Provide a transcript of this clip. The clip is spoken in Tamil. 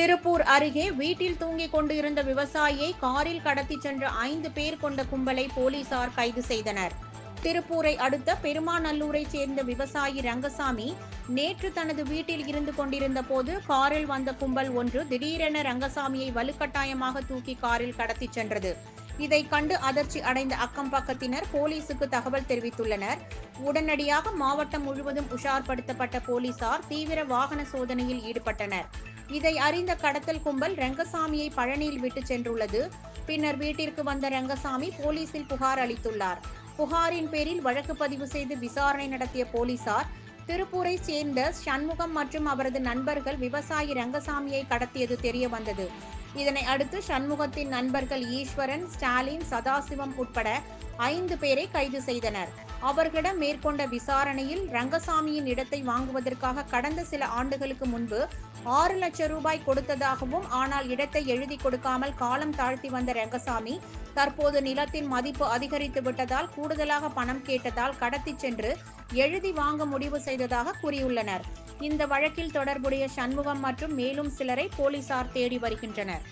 திருப்பூர் அருகே வீட்டில் தூங்கிக் கொண்டிருந்த விவசாயியை காரில் கடத்திச் சென்ற ஐந்து பேர் கொண்ட கும்பலை போலீசார் கைது செய்தனர். திருப்பூரை அடுத்த பெருமாநல்லூரைச் சேர்ந்த விவசாயி ரங்கசாமி நேற்று தனது வீட்டில் இருந்து கொண்டிருந்த போது காரில் வந்த கும்பல் ஒன்று திடீரென ரங்கசாமியை வலுக்கட்டாயமாக தூக்கி காரில் கடத்திச் சென்றது. இதை கண்டு அதிர்ச்சி அடைந்த அக்கம் பக்கத்தினர் போலீசுக்கு தகவல் தெரிவித்துள்ளனர். உடனடியாக மாவட்டம் முழுவதும் உஷார்படுத்தப்பட்ட போலீசார் தீவிர வாகன சோதனையில் ஈடுபட்டனர். இதை அறிந்த கடத்தல் கும்பல் ரங்கசாமியை பழனியில் விட்டு சென்றுள்ளது. பின்னர் வீட்டிற்கு வந்த ரங்கசாமி போலீசில் புகார் அளித்துள்ளார். புகாரின் பேரில் வழக்கு பதிவு செய்து விசாரணை நடத்திய போலீசார் திருப்பூரை சேர்ந்த சண்முகம் மற்றும் அவரது நண்பர்கள் விவசாயி ரங்கசாமியை கடத்தியது தெரிய வந்தது. இதனை அடுத்து சண்முகத்தின் நண்பர்கள் ஈஸ்வரன் ஸ்டாலின் சதாசிவம் உட்பட ஐந்து பேரை கைது செய்தனர். அவர்களிடம் மேற்கொண்ட விசாரணையில் ரங்கசாமியின் இடத்தை வாங்குவதற்காக கடந்த சில ஆண்டுகளுக்கு முன்பு ஆறு லட்சம் ரூபாய் கொடுத்ததாகவும் ஆனால் இடத்தை எழுதி கொடுக்காமல் காலம் தாழ்த்தி வந்த ரங்கசாமி தற்போது நிலத்தின் மதிப்பு அதிகரித்து விட்டதால் கூடுதலாக பணம் கேட்டதால் கடத்திச் சென்று எழுதி வாங்க முடிவு செய்ததாக கூறியுள்ளனர். இந்த வழக்கில் தொடர்புடைய சண்முகம் மற்றும் மேலும் சிலரை போலீசார் தேடி வருகின்றனர்.